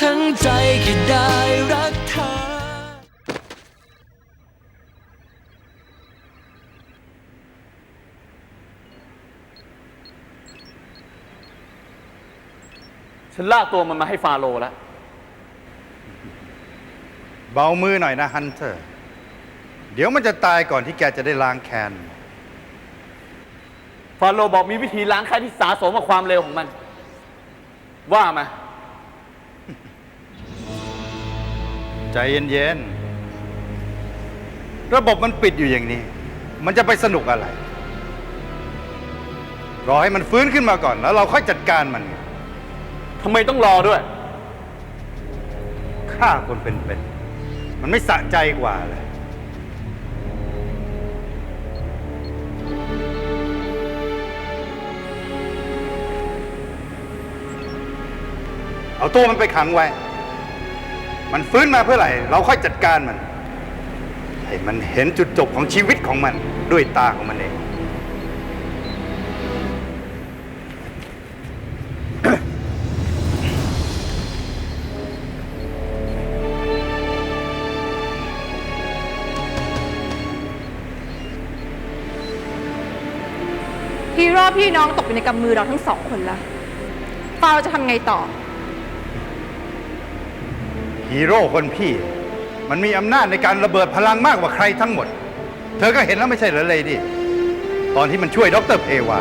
ทั้งใจแค่ได้รักเธอ ฉันลากตัวมันมาให้ฟาโรห์แล้ว เบามือหน่อยนะฮันเตอร์ เดี๋ยวมันจะตายก่อนที่แกจะได้ล้างแค้น ฟาโรห์บอกมีวิธีล้างแค้นที่สาสมกับความเร็วของมัน ว่ามา ใจเย็นๆ ระบบมันปิดอยู่อย่างนี้ มันจะไปสนุกอะไร รอให้มันฟื้นขึ้นมาก่อนแล้วเราค่อยจัดการมัน ทำไมต้องรอด้วย ฆ่าคนเป็นๆ มันไม่สะใจกว่าเลย เอาตัวมันไปขังไว้ มันฟื้นมาเพื่อไหร่เราค่อยจัดการมัน ให้มันเห็นจุดจบของชีวิตของมันด้วยตาของมันเองฮีโร่พี่น้องตกอยู่ในกำมือเราทั้งสองคนแล้วฟ้าเราจะทำไงต่อ ฮีโร่คนพี่ มันมีอำนาจในการระเบิดพลังมากกว่าใครทั้งหมด เธอก็เห็นแล้วไม่ใช่เหรอเลยดิ ตอนที่มันช่วยดรเพวา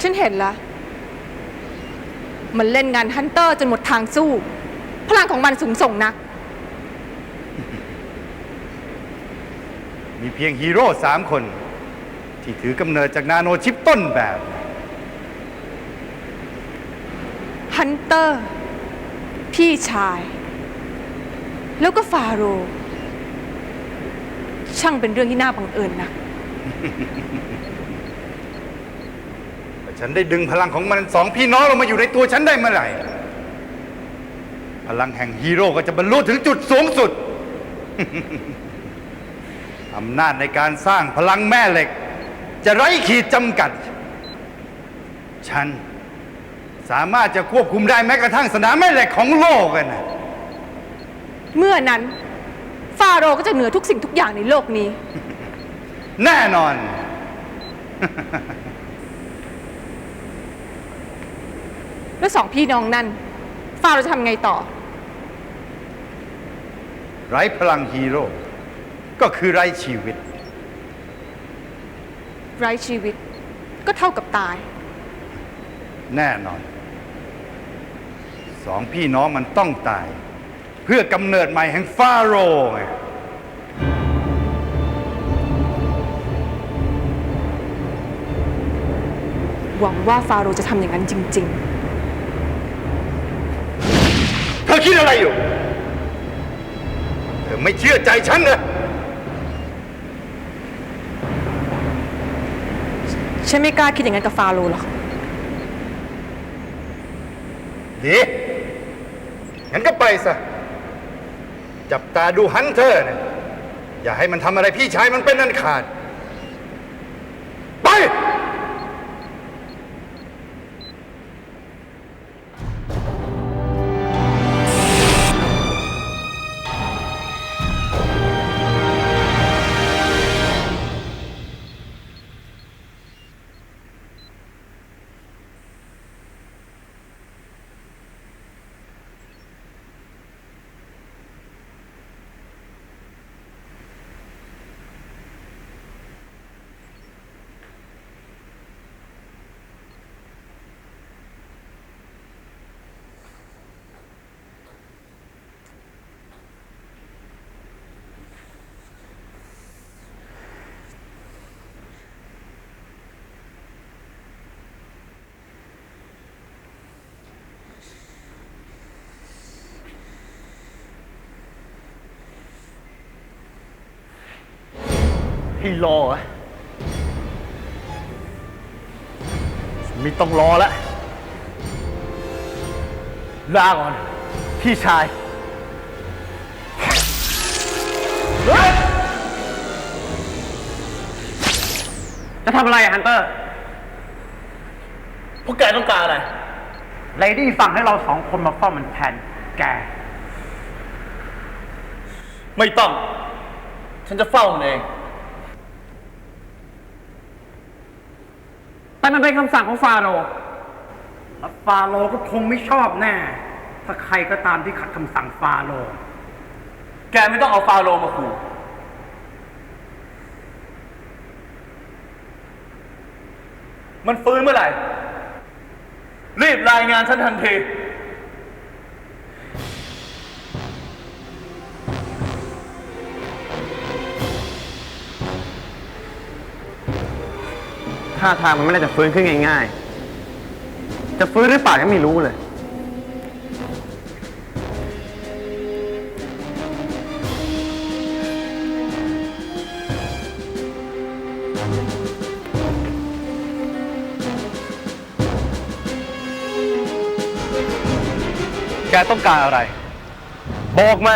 ฉันเห็นแล้วมันเล่นงานฮันเตอร์จนหมดทางสู้ พลังของมันสูงส่งนัก มีเพียงฮีโร่สามคน ที่ถือกำเนิดจากนาโนชิปต้นแบบ ฮันเตอร์ พี่ชาย แล้วก็ฟาโรห์ช่างเป็นเรื่องที่น่าบังเอิญนะฉันได้ดึงพลังของมันสองพี่น้องลงมาอยู่ในตัวฉันได้เมื่อไหร่ พลังแห่งฮีโร่ก็จะบรรลุถึงจุดสูงสุด อำนาจในการสร้างพลังแม่เหล็ก จะไร้ขีดจำกัด ฉัน สามารถจะควบคุมได้แม้กระทั่งสนามแม่เหล็กของโลกกันนะเมื่อนั้น ฟาโรห์ก็จะเหนือทุกสิ่งทุกอย่างในโลกนี้ แน่นอน แล้วสองพี่น้องนั่น ฟาโรห์จะทำไงต่อ ไร้พลังฮีโร่ก็คือไร้ชีวิต ไร้ชีวิต ก็เท่ากับตาย แน่นอน สองพี่น้องมันต้องตาย เพื่อกำเนิดใหม่แห่งฟาโรห์ไงหวังว่าฟาโรห์จะทำอย่างนั้นจริงเธอคิดอะไรอยู่ เธอไม่เชื่อใจฉันเหรอๆฉันไม่กล้าคิดอย่างนั้นกับฟาโรห์หรอก ดี งั้นก็ไปซะ จับตาดูฮันเตอร์นะอย่าให้มันทำอะไรพี่ชายมันเป็นอันขาด ให้รอเหรอไม่ต้องรอแล้ว ลาก่อน พี่ชายเฮ้ยจะทำอะไรอะฮันเตอร์ พวกแกต้องการอะไร เลดี้สั่งให้เราสองคนมาเฝ้ามันแทนแก ไม่ต้อง ฉันจะเฝ้ามันเอง แต่มันเป็นคำสั่งของฟาโรห์แล้วฟาโรห์ก็คงไม่ชอบแน่ ถ้าใครก็ตามที่ขัดคำสั่งฟาโรห์ แกไม่ต้องเอาฟาโรห์มาขู่ มันฟื้นเมื่อไหร่ รีบรายงานฉันทันที ท่าทางมันไม่น่าจะฟื้นขึ้นง่ายๆ จะฟื้นหรือเปล่ายังไม่รู้เลย แกต้องการอะไร บอกมา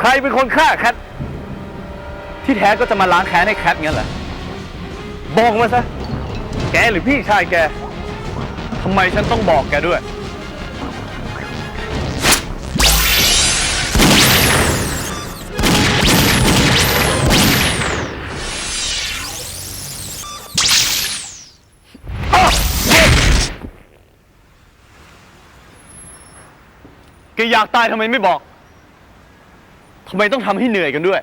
ใครเป็นคนฆ่าแคท ที่แท้ก็จะมาล้างแค้นให้แคทงั้นเหรอบอกมาซะ แกหรือพี่ชายแกทำไมฉันต้องบอกแกด้วย แกอยากตายทำไมไม่บอก ทำไมต้องทำให้เหนื่อยกันด้วย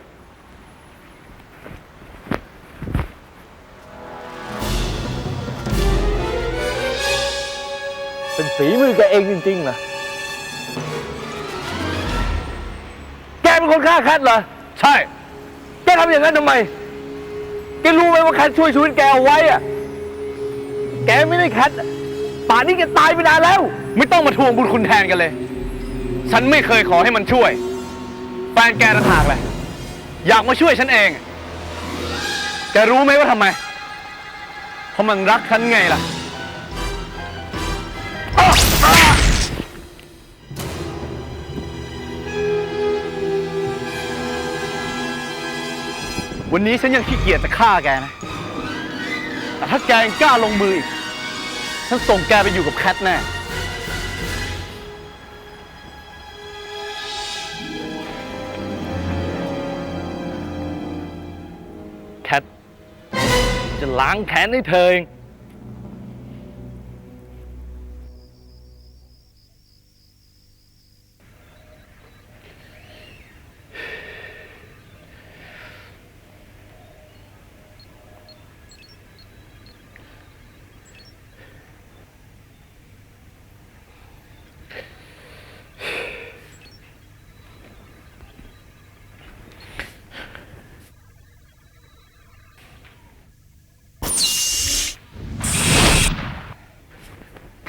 ฝีมือแกเองจริงๆเหรอแกเป็นคนฆ่าแคทเหรอ ใช่ แกทำอย่างนั้นทำไม แกรู้ไหมว่าแคทช่วยชีวิตแกเอาไว้อะแกไม่ได้แคทอะป่านนี้แกตายไปนานแล้ว ไม่ต้องมาทวงบุญคุณแทนกันเลย ฉันไม่เคยขอให้มันช่วย แฟนแกต่างหากแหละ อยากมาช่วยฉันเอง แกรู้ไหมว่าทำไม เพราะมันรักฉันไงล่ะ วันนี้ฉันยังขี้เกียจจะฆ่าแกนะ แต่ถ้าแกยังกล้าลงมืออีก ฉันส่งแกไปอยู่กับแคทแน่ แคทจะล้างแค้นให้เธอเอง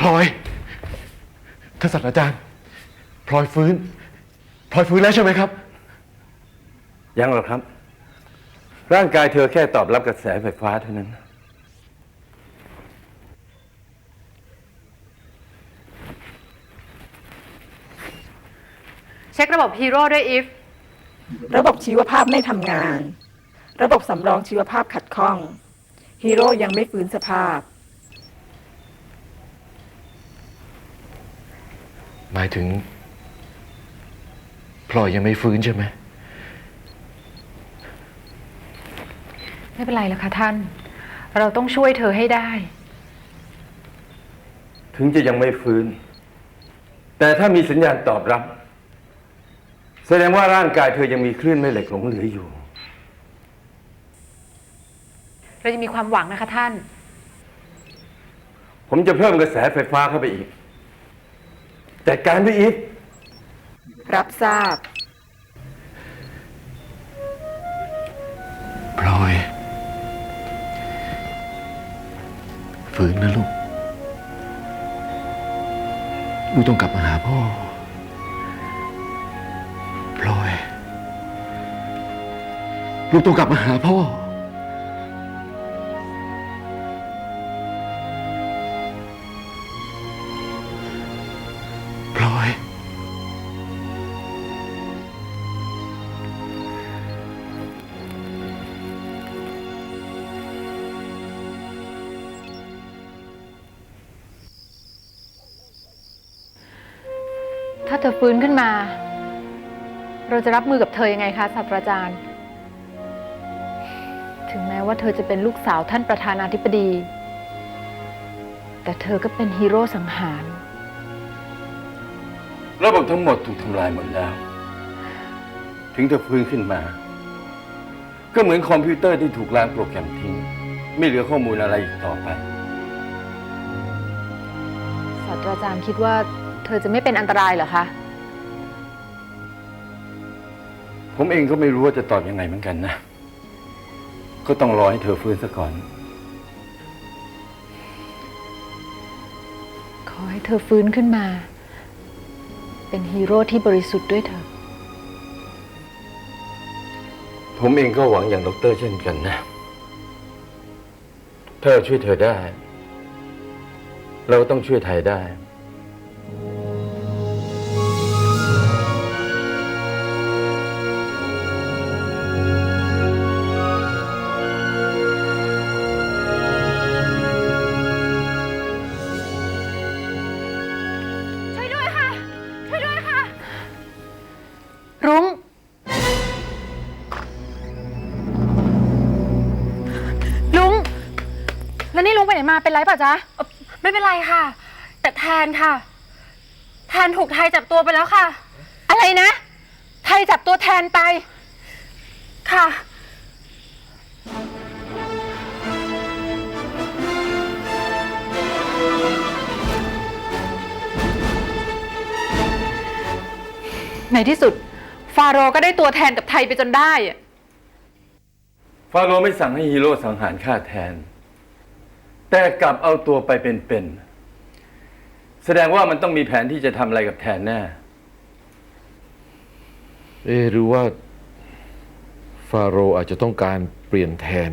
พลอยท่านศาสตราจารย์ พลอยฟื้น พลอยฟื้นแล้วใช่ไหมครับ ยังหรอกครับ ร่างกายเธอแค่ตอบรับกระแสไฟฟ้าเท่านั้น เช็คระบบฮีโร่ด้วยอีฟ ระบบชีวภาพไม่ทำงาน ระบบสำรองชีวภาพขัดข้อง ฮีโร่ยังไม่ฟื้นสภาพ หมายถึงพลอยยังไม่ฟื้นใช่ไหม ไม่เป็นไรแล้วค่ะท่าน เราต้องช่วยเธอให้ได้ ถึงจะยังไม่ฟื้น แต่ถ้ามีสัญญาณตอบรับ แสดงว่าร่างกายเธอยังมีคลื่นแม่เหล็กหลงเหลืออยู่ เราจะมีความหวังนะคะท่าน ผมจะเพิ่มกระแสไฟฟ้าเข้าไปอีก แต่การด้วยอีฟรับทราบ พลอยฟื้นนะลูก ลูกต้องกลับมาหาพ่อ พลอย ลูกต้องกลับมาหาพ่อ ถ้าเธอฟื้นขึ้นมา เราจะรับมือกับเธอยังไงคะศาสตราจารย์ ถึงแม้ว่าเธอจะเป็นลูกสาวท่านประธานาธิบดี แต่เธอก็เป็นฮีโร่สังหาร ระบบทั้งหมดถูกทำลายหมดแล้ว ถึงจะฟื้นขึ้นมา ก็เหมือนคอมพิวเตอร์ที่ถูกล้างโปรแกรมทิ้ง ไม่เหลือข้อมูลอะไรอีกต่อไปศาสตราจารย์คิดว่า เธอจะไม่เป็นอันตรายเหรอคะ ผมเองก็ไม่รู้ว่าจะตอบยังไงเหมือนกันนะ ก็ต้องรอให้เธอฟื้นซะก่อน ขอให้เธอฟื้นขึ้นมา เป็นฮีโร่ที่บริสุทธิ์ด้วยเถอะผมเองก็หวังอย่างดอกเตอรเช่นกันนะ ถ้าเราช่วยเธอได้ เราก็ต้องช่วยไทยได้ มาเป็นไรป่ะจ๊ะไม่เป็นไรค่ะ แต่แทนค่ะ แทนถูกไทยจับตัวไปแล้วค่ะ อะไรนะ ไทยจับตัวแทนไป ค่ะ ในที่สุด ฟาโรห์ก็ได้ตัวแทนกับไทยไปจนได้อะ ฟาโรห์ไม่สั่งให้ฮีโร่สังหารฆ่าแทน แต่กลับเอาตัวไปเป็นๆแสดงว่ามันต้องมีแผนที่จะทำอะไรกับแทนแน่เอะหรือว่า ฟาโรห์อาจจะต้องการเปลี่ยนแทน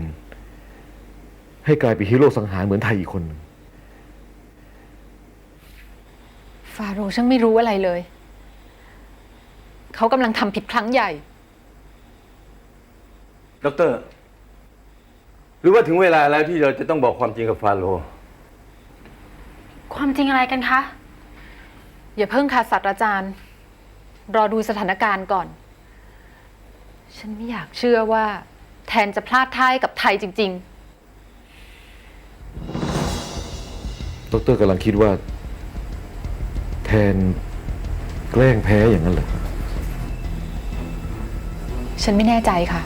ให้กลายเป็นฮีโร่สังหารเหมือนไทยอีกคนหนึ่งฟาโรห์ช่างไม่รู้อะไรเลย เขากำลังทำผิดครั้งใหญ่ ด็อกเตอร์ หรือว่าถึงเวลาแล้วที่เราจะต้องบอกความจริงกับฟาโรห์ความจริงอะไรกันคะ อย่าเพิ่งค่ะศาสตราจารย์ รอดูสถานการณ์ก่อน ฉันไม่อยากเชื่อว่า แทนจะพลาดท่ายกับไทยจริง ดรกำลังคิดว่า แทนแกล้งแพ้อย่างนั้นเหรอๆฉันไม่แน่ใจค่ะ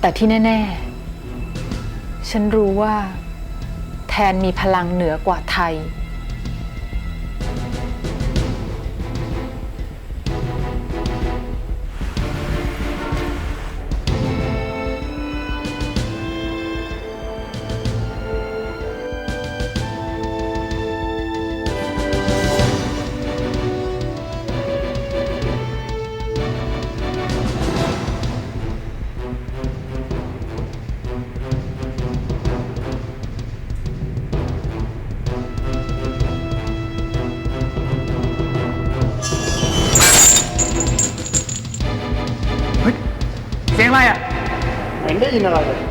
แต่ที่แน่ ๆ ฉันรู้ว่า แทนมีพลังเหนือกว่าไทย เสีย